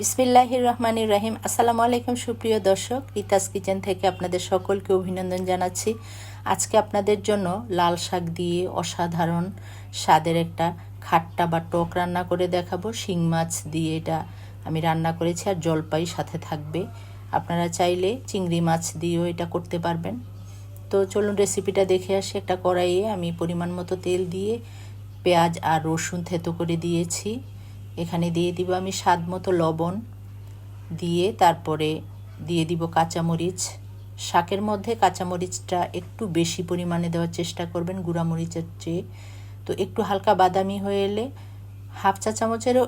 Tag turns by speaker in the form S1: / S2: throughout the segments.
S1: বিসমিল্লাহির রহমানির রহিম। আসসালামু আলাইকুম, সুপ্রিয় দর্শক। রিতাস কিচেন থেকে আপনাদের সকলকে অভিনন্দন জানাচ্ছি। আজকে আপনাদের জন্য লাল শাক দিয়ে অসাধারণ স্বাদের একটা খাট্টা বা টক রান্না করে দেখাবো। শিং মাছ দিয়ে এটা আমি রান্না করেছি আর জলপাই সাথে থাকবে। আপনারা চাইলে চিংড়ি মাছ দিয়েও এটা করতে পারবেন। তো চলুন রেসিপিটা দেখে আসি। একটা কড়াইয়ে আমি পরিমাণ মতো তেল দিয়ে পেঁয়াজ আর রসুন থেতো করে দিয়েছি। এখানে দিয়ে দিব আমি স্বাদ মতো লবণ। দিয়ে তারপরে দিয়ে দিব কাঁচামরিচ। শাকের মধ্যে কাঁচামরিচটা একটু বেশি পরিমাণে দেওয়ার চেষ্টা করবেন গুঁড়ামরিচের চেয়ে। তো একটু হালকা বাদামি হয়ে এলে হাফ চা চামচেরও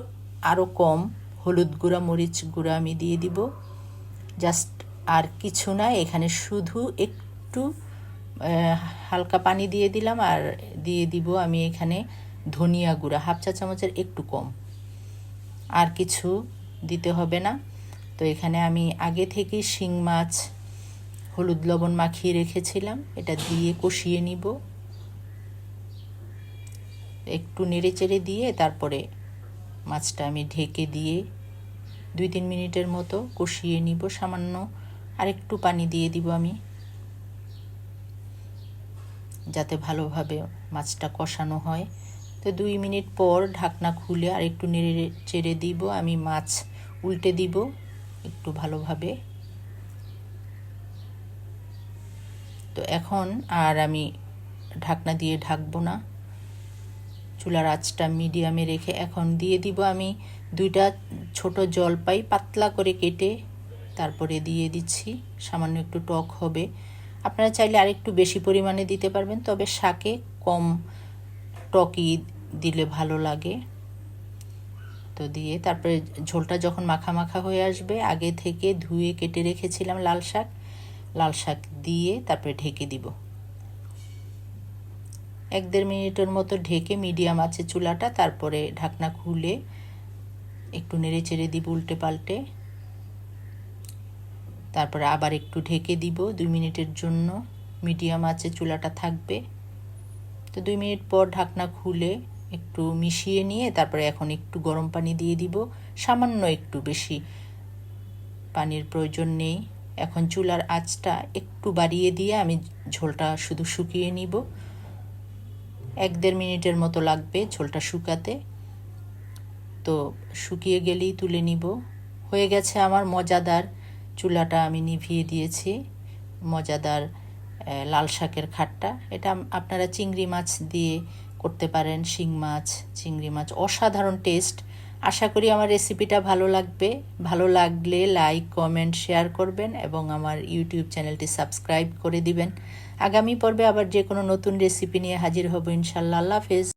S1: আরও কম হলুদ গুঁড়া, মরিচ গুঁড়া আমি দিয়ে দিব। জাস্ট আর কিছু না, এখানে শুধু একটু হালকা পানি দিয়ে দিলাম আর দিয়ে দিব আমি এখানে ধনিয়া গুঁড়া, হাফ চা চামচের একটু কম। আর কিছু দিতে হবে না। তো এখানে আমি আগে থেকে শিং মাছ, হলুদ লবণ মাখিয়ে রেখেছিলাম। এটা দিয়ে কষিয়ে নিব। একটু নেড়ে চেড়ে দিয়ে তারপরে মাছটা আমি ঢেকে দিয়ে দুই তিন মিনিটের মতো কষিয়ে নিব। সামান্য আর একটু পানি দিয়ে দিব আমি। যাতে ভালোভাবে মাছটা কষানো হয়। তো দুই মিনিট পর ঢাকনা খুলে আর একটু নেড়ে চেড়ে দিব, আমি মাছ উল্টে দিব একটু ভালোভাবে। তো এখন আর আমি ঢাকনা দিয়ে ঢাকবো না। চুলার আঁচটা মিডিয়ামে রেখে এখন দিয়ে দিব আমি দুইটা ছোট জলপাই পাতলা করে কেটে তারপরে দিয়ে দিচ্ছি। সামান্য একটু টক হবে। আপনারা চাইলে আরেকটু বেশি পরিমাণে দিতে পারবেন, তবে শাকে কম টকি দিলে ভালো লাগে। তো দিয়ে তারপরে ঝোলটা যখন মাখা মাখা হয়ে আসবে, আগে থেকে ধুয়ে কেটে রেখেছিলাম লাল শাক। লাল শাক দিয়ে তারপরে ঢেকে দিব। এক দেড় মিনিটের মতো ঢেকে মিডিয়াম আছে চুলাটা, তারপরে ঢাকনা খুলে একটু নেড়ে চেড়ে দিব উল্টে পাল্টে। তারপরে আবার একটু ঢেকে দিব, দুই মিনিটের জন্য। মিডিয়াম আছে চুলাটা থাকবে। তো দুই মিনিট পর ঢাকনা খুলে একটু মিশিয়ে নিয়ে তারপরে এখন একটু গরম পানি দিয়ে দিব। সামান্য একটু বেশি পানির প্রয়োজন নেই। এখন চুলার আঁচটা একটু বাড়িয়ে দিয়ে আমি ঝোলটা শুধু শুকিয়ে নিব। এক দেড় মিনিটের মতো লাগবে ঝোলটা শুকাতে। তো শুকিয়ে গেলেই তুলে নিব। হয়ে গেছে আমার মজাদার চুলাটা আমি নিভিয়ে দিয়েছি। মজাদার লাল শাকের খাটটা। এটা আপনারা চিংড়ি মাছ দিয়ে করতে পারেন, শিং মাছ, চিংড়ি মাছ। অসাধারণ টেস্ট। আশা করি আমার রেসিপিটা ভালো লাগবে। ভালো লাগলে লাইক, কমেন্ট, শেয়ার করবেন এবং আমার ইউটিউব চ্যানেলটি সাবস্ক্রাইব করে দিবেন। আগামী পর্বে আবার যে কোনো নতুন রেসিপি নিয়ে হাজির হব ইনশাল্লাহ। আল্লাহ হাফেজ।